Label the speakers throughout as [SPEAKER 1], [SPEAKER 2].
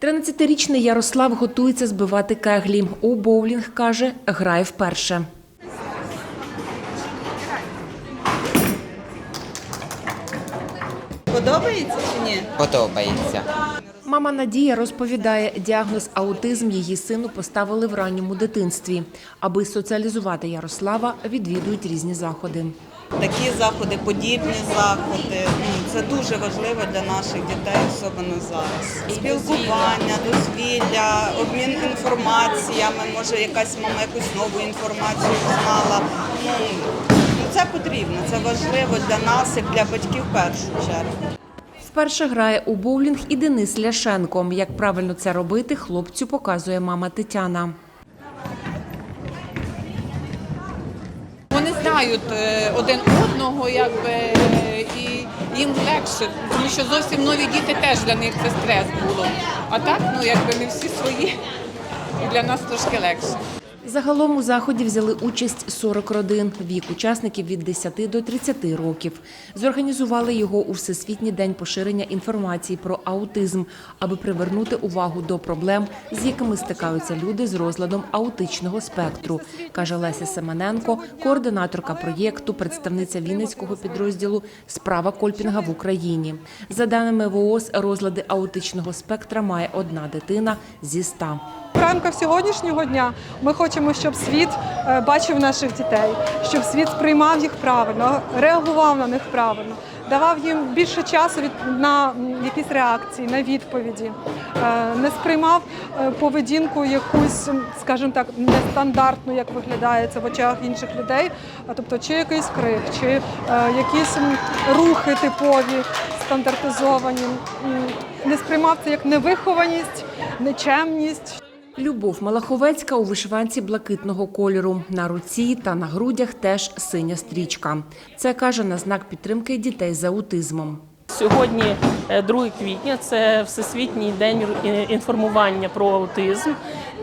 [SPEAKER 1] 13-річний Ярослав готується збивати кеглі. У боулінг, каже, грає вперше.
[SPEAKER 2] Подобається чи ні?
[SPEAKER 3] Подобається.
[SPEAKER 1] Мама Надія розповідає, діагноз аутизм її сину поставили в ранньому дитинстві. Аби соціалізувати Ярослава, відвідують різні заходи.
[SPEAKER 2] Такі заходи, подібні заходи. ну, Це дуже важливо для наших дітей, особливо зараз. Спілкування, дозвілля, обмін інформаціями. Може, якась мама якусь нову інформацію знала. Ну, ну, це потрібно, це важливо для нас, як для батьків в першу чергу.
[SPEAKER 1] Вперше грає у боулінг і Денис Ляшенко. Як правильно це робити, хлопцю показує мама Тетяна.
[SPEAKER 4] Вони знають е, один одного, якби і їм легше, тому що зовсім нові діти теж для них це стрес було. А так, ну якби ми всі свої, і для нас трошки легше.
[SPEAKER 1] Загалом у заході взяли участь 40 родин, вік учасників від 10 до 30 років. Зорганізували його у Всесвітній день поширення інформації про аутизм, аби привернути увагу до проблем, з якими стикаються люди з розладом аутичного спектру, каже Леся Семененко, координаторка проєкту, представниця Вінницького підрозділу Справа Кольпінга в Україні. За даними ВООЗ, розлади аутичного спектра має одна дитина зі ста.
[SPEAKER 5] Рамках сьогоднішнього дня ми хочемо, щоб світ е, бачив наших дітей, щоб світ сприймав їх правильно, реагував на них правильно, давав їм більше часу на якісь реакції, на відповіді, е, не сприймав е, поведінку якусь, скажімо так, нестандартну, як виглядає це в очах інших людей. Тобто, чи якийсь крик, чи якісь рухи типові, стандартизовані. Не сприймав це як невихованість, нечемність.
[SPEAKER 1] Любов Малаховецька у вишиванці блакитного кольору. На руці та на грудях теж синя стрічка. Це каже на знак підтримки дітей з аутизмом.
[SPEAKER 6] Сьогодні е, 2 квітня це Всесвітній день е, інформування про аутизм.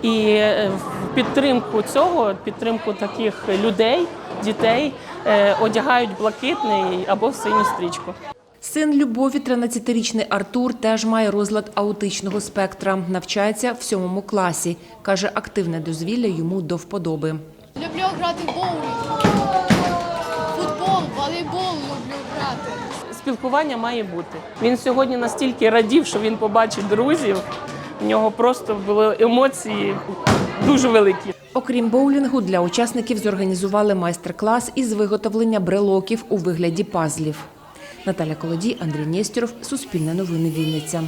[SPEAKER 6] І е, в підтримку цього, підтримку таких людей, дітей е, одягають блакитний або синю стрічку.
[SPEAKER 1] Син Любові, 13-річний Артур, теж має розлад аутичного спектра. Навчається в сьомому класі. Каже, активне дозвілля йому до вподоби.
[SPEAKER 7] Люблю грати в боулінг. Футбол, волейбол люблю грати.
[SPEAKER 6] Спілкування має бути. Він сьогодні настільки радів, що він побачив друзів. У нього просто були емоції дуже великі.
[SPEAKER 1] Окрім боулінгу, для учасників зорганізували майстер-клас із виготовлення брелоків у вигляді пазлів. Наталя Колодій, Андрій Нєстєров, Суспільне новини Вінниця.